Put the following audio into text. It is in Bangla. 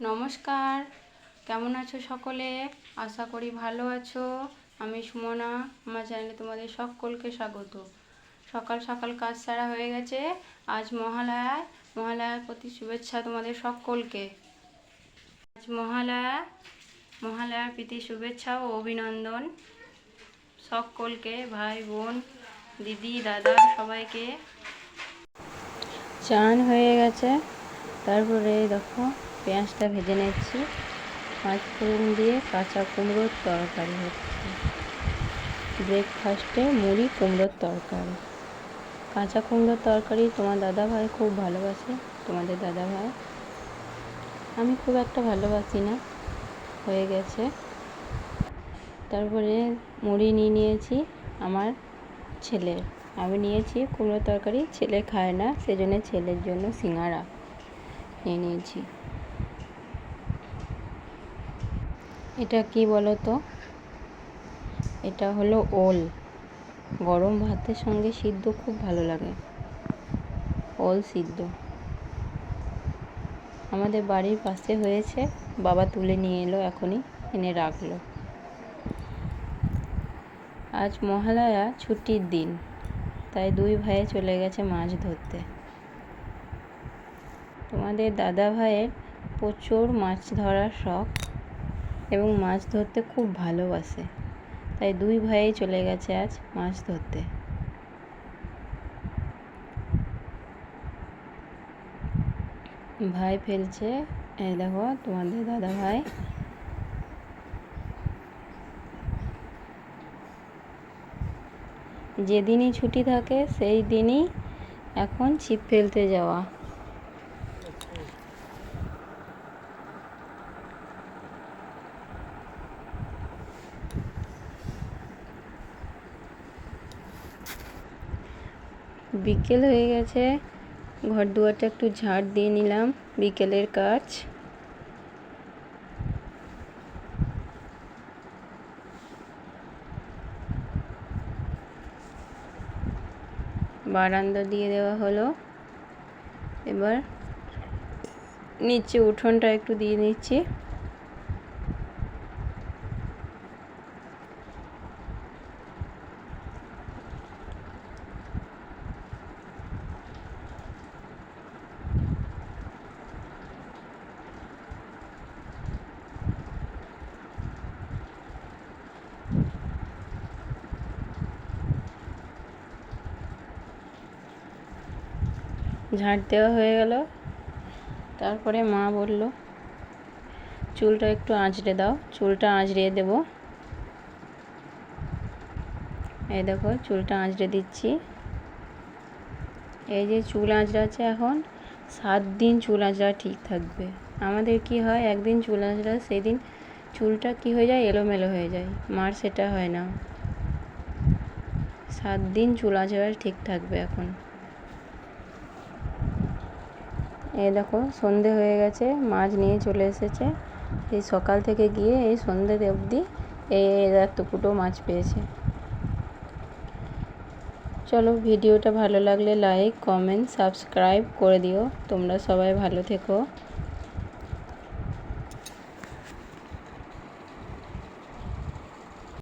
নমস্কার। কেমন আছো সকলে? আশা করি ভালো আছো। আমি সুমনা, আমার চ্যানেলে তোমাদের সকলকে স্বাগত। সকাল সকাল কাজ সারা হয়ে গেছে। আজ মহালয়ায়, মহালয়ার প্রতি শুভেচ্ছা তোমাদের সকলকে। আজ মহালয়া, মহালয়ার প্রীতি শুভেচ্ছা ও অভিনন্দন সকলকে, ভাই, বোন, দিদি, দাদা, সবাইকে। চান হয়ে গেছে। তারপরে দেখো পেঁয়াজটা ভেজে নিচ্ছি। পাঁচ ফোড়ন দিয়ে কাঁচা কুমড়োর তরকারি হচ্ছে। ব্রেকফাস্টে মুড়ি, কুমড়োর তরকারি। কাঁচা কুমড়োর তরকারি তোমার দাদা ভাই খুব ভালোবাসে, তোমাদের দাদা ভাই আমি খুব একটা ভালোবাসি না, হয়ে গেছে। তারপরে মুড়ি নিয়ে নিয়েছি আমার ছেলের। আমি নিয়েছি কুমড়ো তরকারি, ছেলে খায় না, সেজন্য ছেলের জন্য সিঙ্গারা নিয়ে নিয়েছি। এটা কি বলো তো এটা হলো ওল। গরম ভাতের সঙ্গে সিদ্ধ খুব ভালো লাগে। ওল সিদ্ধ। আমাদের বাড়ির পাশে হয়েছে। বাবা তুলে নিয়ে এলো, এখনই এনে রাখল। আজ মহালয়া ছুটির দিন, তাই দুই ভাইয়ে চলে গেছে মাছ ধরতে। তোমাদের দাদা ভাইয়ের প্রচুর মাছ ধরার শখ। এবং মাছ ধরতে খুব ভালোবাসে। তাই দুই ভাইই চলে গেছে আজ মাছ ধরতে। ভাই ফেলছে। এই দেখো তোমাদের দাদা ভাই। যেদিনই ছুটি থাকে, সেই দিনই এখন ছিপ ফেলতে যাওয়া। বিকেল হয়ে গেছে। ঘর দুয়ারটা একটু ঝাড় দিয়ে নিলাম, বিকেলের কাজ। বারান্দা দিয়ে দেওয়া হলো। এবার নিচে উঠোনটা একটু দিয়ে নিচ্ছি। ঝাঁট দেওয়া হয়ে গেল। তারপরে মা বলল, চুলটা একটু আঁচড়ে দাও, চুলটা আঁচড়িয়ে দেবো। এই দেখো, চুলটা আঁচড়ে দিচ্ছি। এই যে চুল আঁচড়াচ্ছে এখন, সাত দিন চুল আঁচড়া ঠিক থাকবে। আমাদের কি হয়, একদিন চুল আঁচড়া সেই দিন চুলটা কি হয়ে যায়, এলোমেলো হয়ে যায়। মার সেটা হয় না। সাত দিন চুল আঁচড়া ঠিক থাকবে এখন। এই দেখো, সন্ধে হয়ে গেছে, মাছ নিয়ে চলে এসেছে। এই সকাল থেকে গিয়ে এই সন্ধে অবধি এই এতটুকুটো মাছ পেয়েছে। চলো, ভিডিওটা ভালো লাগলে লাইক কমেন্ট সাবস্ক্রাইব করে দিও। তোমরা সবাই ভালো থেকো।